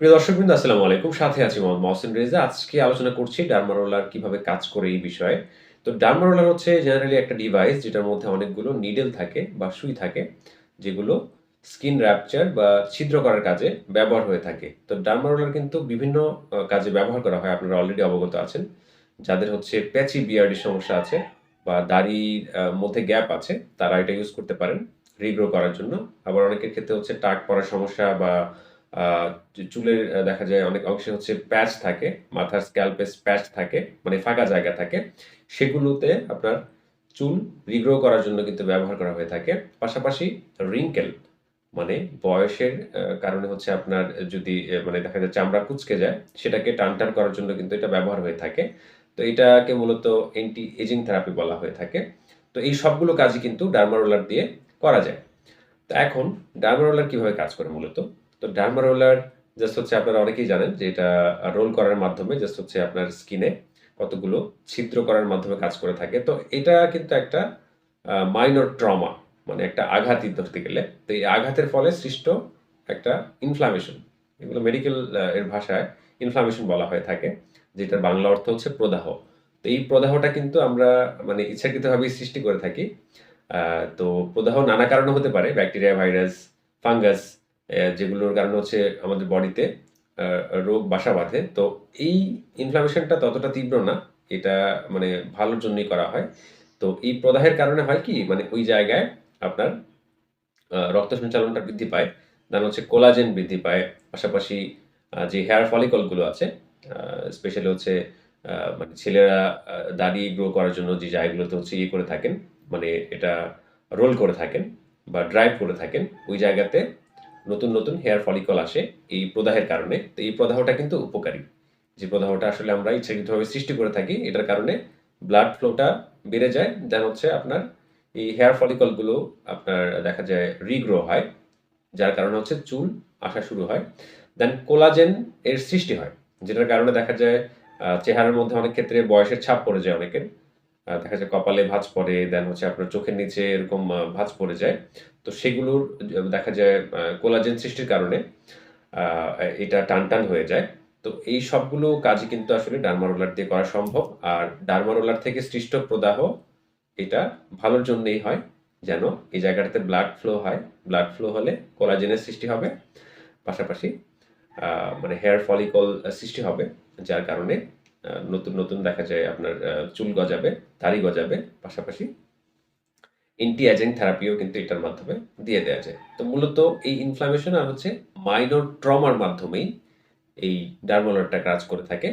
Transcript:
প্রিয় দর্শকবৃন্দ, আসসালামু আলাইকুম। সাথে আছি মোহাম্মদ মহসিন রেজা। আজকে আলোচনা করছি ডার্মারোলার কীভাবে কাজ করে এই বিষয়ে। তো ডার্মারোলার হচ্ছে জেনারেলি একটা ডিভাইস যেটার মধ্যে অনেকগুলো নিডেল থাকে বা সুই থাকে, যেগুলো স্কিন র্যাপচার বা ছিদ্র করার কাজে ব্যবহার হয়ে থাকে। তো ডার্মারোলার কিন্তু বিভিন্ন কাজে ব্যবহার করা হয়, আপনারা অলরেডি অবগত আছেন। যাদের হচ্ছে প্যাচি বিআরডি সমস্যা আছে বা দাড়ির মধ্যে গ্যাপ আছে, তারা এটা ইউজ করতে পারেন রিগ্রো করার জন্য। আবার অনেকের ক্ষেত্রে হচ্ছে টাক পড়ার সমস্যা বা চুলের দেখা যায় অনেক অংশে হচ্ছে প্যাচ থাকে, মাথার স্ক্যাল্পে প্যাচ থাকে মানে ফাঁকা জায়গা থাকে। সেগুলোতে আপনার চুল রিগ্রো করার জন্য কিন্তু ব্যবহার করা হয়ে থাকে। পাশাপাশি রিঙ্কেল মানে বয়সের কারণে হচ্ছে আপনার যদি মানে দেখা যায় চামড়া কুচকে যায়, সেটাকে টান টান করার জন্য কিন্তু এটা ব্যবহার হয়ে থাকে। তো এটাকে মূলত এন্টি এজিং থেরাপি বলা হয়ে থাকে। তো এই সবগুলো কাজই কিন্তু ডার্মারোলার দিয়ে করা যায়। তো এখন ডার্মারোলার কীভাবে কাজ করে মূলত? তো ডার্মারোলার জাস্ট হচ্ছে আপনারা অনেকেই জানেন যে এটা রোল করার মাধ্যমে জাস্ট হচ্ছে আপনার স্কিনে কতগুলো ছিদ্র করার মাধ্যমে কাজ করে থাকে। তো এটা কিন্তু একটা মাইনর ট্রমা মানে একটা আঘাতই ধরতে গেলে। তো এই আঘাতের ফলে সৃষ্ট একটা ইনফ্লামেশন এগুলো মেডিকেল এর ভাষায় ইনফ্লামেশন বলা হয়ে থাকে, যেটার বাংলা অর্থ হচ্ছে প্রদাহ। তো এই প্রদাহটা কিন্তু আমরা মানে ইচ্ছাকৃতভাবেই সৃষ্টি করে থাকি। তো প্রদাহ নানা কারণে হতে পারে, ব্যাকটেরিয়া, ভাইরাস, ফাঙ্গাস যেগুলোর কারণে হচ্ছে আমাদের বডিতে রোগ, বাসা বাঁধে। তো এই ইনফ্লামেশনটা ততটা তীব্র না, এটা মানে ভালোর জন্যই করা হয়। তো এই প্রদাহের কারণে হয় কি মানে ওই জায়গায় আপনার রক্ত সঞ্চালনটা বৃদ্ধি পায়। দেন হচ্ছে কোলাজেন বৃদ্ধি পায়। পাশাপাশি যে হেয়ার ফলিকলগুলো আছে স্পেশালি হচ্ছে মানে ছেলেরা দাড়ি গ্রো করার জন্য যে জায়গাগুলোতে হচ্ছে ইয়ে করে থাকেন মানে এটা রোল করে থাকেন বা ড্রাইভ করে থাকেন, ওই জায়গাতে নতুন নতুন হেয়ার ফলিকল আসে এই প্রদাহের কারণে। তো এই প্রদাহটা কিন্তু উপকারী। যে প্রদাহটা আসলে আমরা ইচ্ছাকৃতভাবে সৃষ্টি করে থাকি, এটার কারণে ব্লাড ফ্লোটা বেড়ে যায়। দেন হচ্ছে আপনার এই হেয়ার ফলিকলগুলো আপনার দেখা যায় রিগ্রো হয়, যার কারণে হচ্ছে চুল আসা শুরু হয়। দেন কোলাজেন এর সৃষ্টি হয়, যেটার কারণে দেখা যায় চেহারার মধ্যে অনেক ক্ষেত্রে বয়সের ছাপ পড়ে যায় অনেকের। দেখা যায় কপালে ভাঁজ পড়ে দেন হচ্ছে আপনার চোখের নিচে এরকম ভাঁজ পড়ে যায়। তো সেগুলোর দেখা যায় কোলাজেন সৃষ্টির কারণে এটা টান টান হয়ে যায়। তো এই সবগুলো কাজই কিন্তু আসলে ডার্মারোলার দিয়ে করা সম্ভব। আর ডার্মারোলার থেকে সৃষ্ট প্রদাহ, এটা ভালোর জন্যই হয়, যেন এই জায়গাটাতে ব্লাড ফ্লো হয়। ব্লাড ফ্লো হলে কোলাজেনের সৃষ্টি হবে, পাশাপাশি মানে হেয়ার ফলিকল সৃষ্টি হবে, যার কারণে নতুন নতুন দেখা যায় আপনার চুল গজাবে, দাড়ি গজাবে, পাশাপাশি এন্টি এজিং থেরাপিও কিন্তু এটার মাধ্যমে দিয়ে দেওয়া যায়। তো মূলত এই ইনফ্লামেশন আর হচ্ছে মাইনর ট্রমার মাধ্যমেই এই ডার্মোলারটা কাজ করে থাকে।